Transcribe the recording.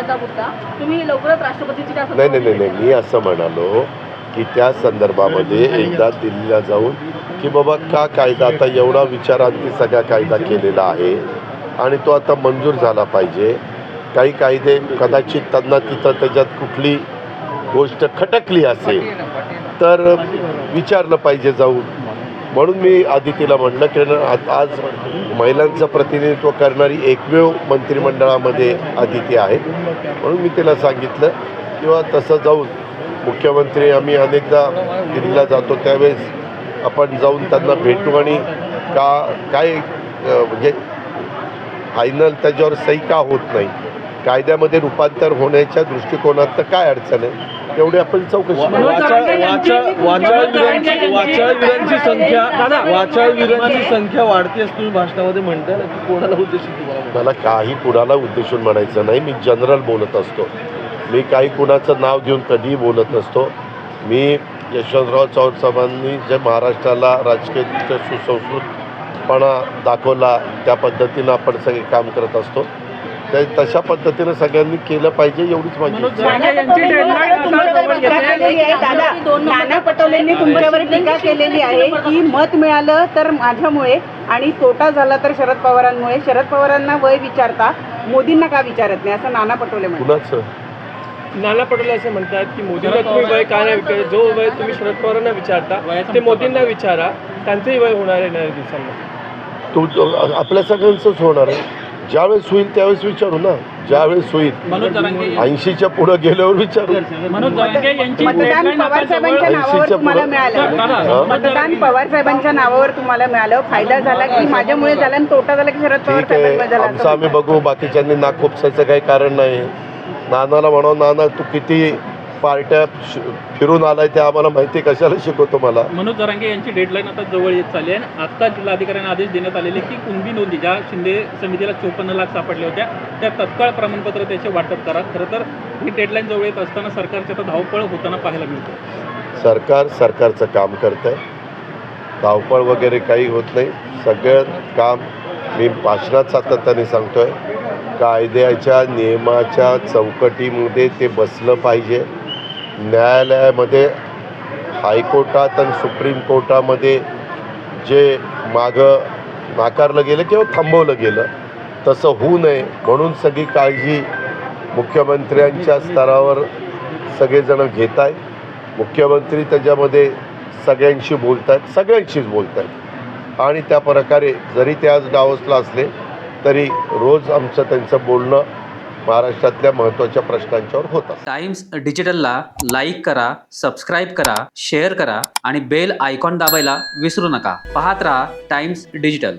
कायद्याचा मुद्दा तुम्ही लवकरच राष्ट्रपतीची नाही नाही नाही नाही मी असं म्हणालो की त्या संदर्भामध्ये एकदा दिल्लीला जाऊन की बाबा का कायदा आता एवढा विचारांती सगळा कायदा केलेला आहे आणि तो आता मंजूर झाला पाहिजे. काही कायदे कदाचित त्यांना तिथं त्याच्यात कुठली गोष्ट खटकली असेल तर विचारलं पाहिजे जाऊन. म्हणून मी आदितीला म्हणलं की आज आज महिलांचं प्रतिनिधित्व करणारी एकमेव मंत्रिमंडळामध्ये आदिती आहे. म्हणून मी तिला सांगितलं किंवा तसं जाऊन मुख्यमंत्री आम्ही अनेकदा दिल्लीला जातो त्यावेळेस आपण जाऊन त्यांना भेटू आणि का काय म्हणजे फायनल त्याच्यावर सही का होत नाही? कायद्यामध्ये रूपांतर होण्याच्या दृष्टिकोनात काय अडचण आहे? तेवढी आपण चौकशी करू. वाचाळवीरांची संख्या वाचाळवीरांची संख्या वाढते असं तुम्ही भाषणामध्ये म्हणताय की कोणाला उद्देशून? मला काही कुणाला उद्देशून म्हणायचं नाही. मी जनरल बोलत असतो. मी काही कुणाचं नाव घेऊन कधीही बोलत नसतो. मी यशवंतराव चव्हाण साहेबांनी जे महाराष्ट्राला राजकीय सुसंस्कृतपणा दाखवला त्या पद्धतीनं आपण सगळे काम करत असतो. त्या तशा पद्धतीनं सगळ्यांनी केलं पाहिजे एवढीच माझी आहे. नाना पटोलेंनी तुमच्यावर टीका केलेली आहे. दादा. नाना पटोलेंनी तुमच्यावर टीका केलेली आहे की मत मिळालं तर माझ्यामुळे आणि तोटा झाला तर शरद पवारांमुळे. शरद पवारांना वय विचारता मोदींना का विचारत नाही? असं नाना पटोले म्हणतात. नाना पटोले असं म्हणतात की मोदींना तुम्ही वय का नाही विचार जो वय तुम्ही शरद पवारांना विचारता ते मोदींना विचारा. त्यांचंही वय होणार आहे येणाऱ्या दिवसांमध्ये. तो आपल्या सगळ्यांचंच होणार आहे. ज्यावेळेस होईल त्यावेळेस विचारू ना. ज्यावेळेस होईल. ऐंशीच्या पुढं गेल्यावर विचारू. मतदान पवार साहेबांच्या नावावर ऐंशीच्या तुम्हाला पुढं मिळालं हा? मतदान पवार साहेबांच्या नावावर तुम्हाला मिळालं. फायदा झाला की माझ्यामुळे झाला आणि तोटा झाला की शरद पवार ठीक आहे. साहेबांमुळे झाला. आमचं असं आम्ही. बघू. बाकीच्यांनी नाक खुपसायचं काही कारण नाही. नानाला म्हणावं नाना तू किती पार्ट्या फिरून आलाय ते आम्हाला माहिती कशाला शिकवतो मला. मनोज जरांगे यांची डेडलाईन आता जवळ येत चालली आहे. आणि आता जिल्हाधिकाऱ्यांना आदेश देण्यात आलेले की कुणबी नोंदी ज्या शिंदे समितीला चोपन्न लाख सापडल्या होत्या त्या तत्काळ प्रमाणपत्र त्याचे वाटप करा. खरं तर ही डेडलाईन जवळ येत असताना सरकारची आता धावपळ होताना पाहायला मिळते. सरकार सरकारचं काम करत आहे धावपळ वगैरे काही होत नाही. सगळं काम मी भाषणात सातत्याने सांगतोय. कायद्याच्या नियमाच्या चौकटीमध्ये ते बसलं पाहिजे. न्यायालयामध्ये हायकोर्टात आणि सुप्रीम कोर्टामध्ये जे मागं नाकारलं गेलं किंवा थांबवलं गेलं तसं होऊ नये. म्हणून सगळी काळजी मुख्यमंत्र्यांच्या स्तरावर सगळेजण घेत आहेत मुख्यमंत्री त्याच्यामध्ये सगळ्यांशी बोलत आहेत सगळ्यांशीच बोलत आहेत आणि त्या प्रकारे जरी ते आज डावसला असले तरी रोज आमचं त्यांचं बोलणं महाराष्ट्रातल्या महत्त्वाच्या प्रश्नांच्यावर होतं टाइम्स डिजिटलला लाईक करा सबस्क्राईब करा शेअर करा आणि बेल आयकॉन दाबायला विसरू नका. पाहत राहा टाइम्स डिजिटल.